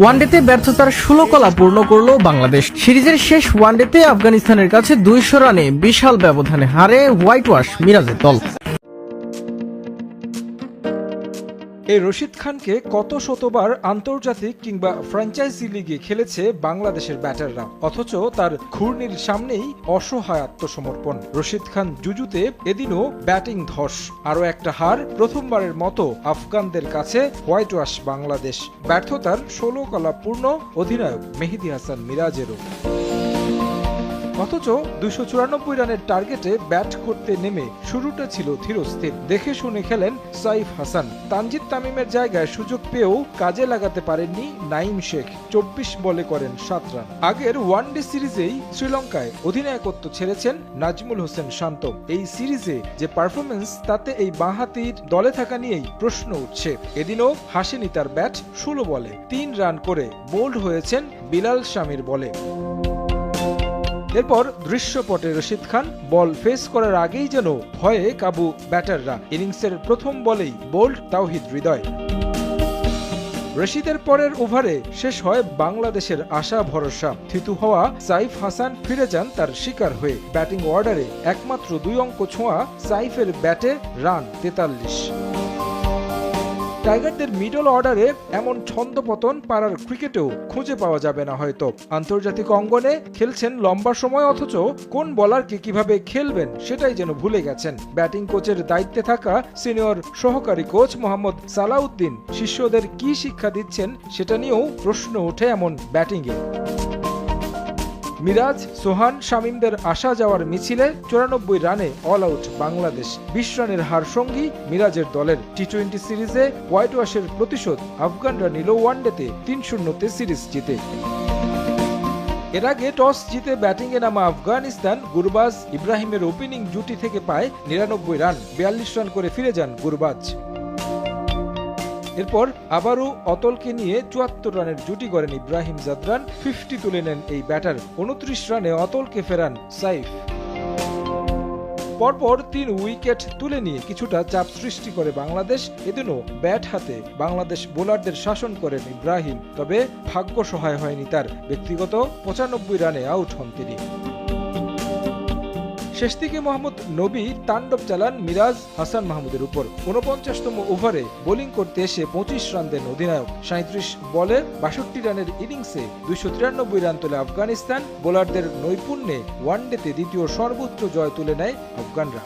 ওয়ানডেতে ব্যর্থতার সুলকলা পূর্ণ করল বাংলাদেশ। সিরিজের শেষ ওয়ানডেতে আফগানিস্তানের কাছে দুইশো রানে বিশাল ব্যবধানে হারে হোয়াইট ওয়াশ মিরাজের দল। এই রশিদ খানকে কত শতবার আন্তর্জাতিক কিংবা ফ্র্যাঞ্চাইজি লিগে খেলেছে বাংলাদেশের ব্যাটাররা, অথচ তার ঘূর্ণির সামনেই অসহায় আত্মসমর্পণ। রশিদ খান জুজুতে এদিনও ব্যাটিং ধস, আরও একটা হার প্রথমবারের মতো আফগানদের কাছে হোয়াইট ওয়াশ বাংলাদেশ। ব্যর্থতার ষোলো কলা পূর্ণ অধিনায়ক মেহেদি হাসান মিরাজেরও। অথচ দুশো চুরানব্বই রানের টার্গেটে ব্যাট করতে নেমে শুরুটা ছিল ধীরস্থির। দেখে শুনে খেলেন সাইফ হাসান। তানজিদ তামিমের জায়গায় সুযোগ পেয়েও কাজে লাগাতে পারেননি নাইম শেখ। চব্বিশ বলে করেন সাত রান। আগের ওয়ানডে সিরিজেই শ্রীলঙ্কায় অধিনায়কত্ব ছেড়েছেন নাজমুল হোসেন শান্ত। এই সিরিজে যে পারফরমেন্স তাতে এই বাঁহাতির দলে থাকা নিয়েই প্রশ্ন উঠছে। এদিনও হাসেনি তার ব্যাট ষোলো বলে। তিন রান করে বোল্ড হয়েছেন বিলাল শামির বলে। এরপর দৃশ্যপটে রশিদ খান বল ফেস করার আগেই যেন ভয়ে কাবু ব্যাটাররা ইনিংসের প্রথম বলেই বোল্ড তাওহিদ হৃদয়। রশিদের পরের ওভারে শেষ হয় বাংলাদেশের আশা ভরসা। থিতু হওয়া সাইফ হাসান ফিরে যান তার শিকার হয়ে। ব্যাটিং অর্ডারে একমাত্র দুই অঙ্ক ছোঁয়া সাইফের ব্যাটে রান তেতাল্লিশ। টাইগারদের মিডল অর্ডারে এমন ছন্দপতন পাড়ার ক্রিকেটেও খুঁজে পাওয়া যাবে না হয়তো। আন্তর্জাতিক অঙ্গনে খেলছেন লম্বা সময় অথচ কোন বলারকে কীভাবে খেলবেন সেটাই যেন ভুলে গেছেন। ব্যাটিং কোচের দায়িত্বে থাকা সিনিয়র সহকারী কোচ মোহাম্মদ সালাউদ্দিন শিষ্যদের কি শিক্ষা দিচ্ছেন সেটা নিয়েও প্রশ্ন ওঠে এমন ব্যাটিংয়ে। মিরাজ, সোহান, শামীমদের আসা যাওয়ার মিছিলে চুরানব্বই রানে অল আউট বাংলাদেশ। বিশ রানের হার সঙ্গী মিরাজের দলের টি টোয়েন্টি সিরিজে হোয়াইট ওয়াশের প্রতিশোধ আফগানরা নিল ওয়ানডেতে তিন শূন্যতে সিরিজ জিতে। এর আগে টস জিতে ব্যাটিংয়ে নামা আফগানিস্তান গুরবাজ ইব্রাহিমের ওপেনিং জুটি থেকে পায় নিরানব্বই রান, বিয়াল্লিশ রান করে ফিরে যান গুরবাজ। এরপর আবারও অতলকে নিয়ে চুয়াত্তর রানের জুটি করেন ইব্রাহিম জাদরান ফিফটি তুলে নেন এই ব্যাটার। উনত্রিশ রানে অতলকে ফেরান সাইফ। পরপর তিন উইকেট তুলে নিয়ে কিছুটা চাপ সৃষ্টি করে বাংলাদেশ, এদিনও ব্যাট হাতে বাংলাদেশ বোলারদের শাসন করেন ইব্রাহিম, তবে ভাগ্য সহায় হয়নি তার। ব্যক্তিগত পঁচানব্বই রানে আউট হন তিনি। শেষ দিকে মোহাম্মদ নবী তাণ্ডব চালান মিরাজ হাসান মাহমুদের উপর। উনপঞ্চাশতম ওভারে বোলিং করতে এসে পঁচিশ রান দেন অধিনায়ক। সাঁত্রিশ বলে বাষট্টি রানের ইনিংসে দুইশো তিরানব্বই রান তোলে আফগানিস্তান। বোলারদের নৈপুণ্যে ওয়ানডেতে দ্বিতীয় সর্বোচ্চ জয় তুলে নেয় আফগানরা।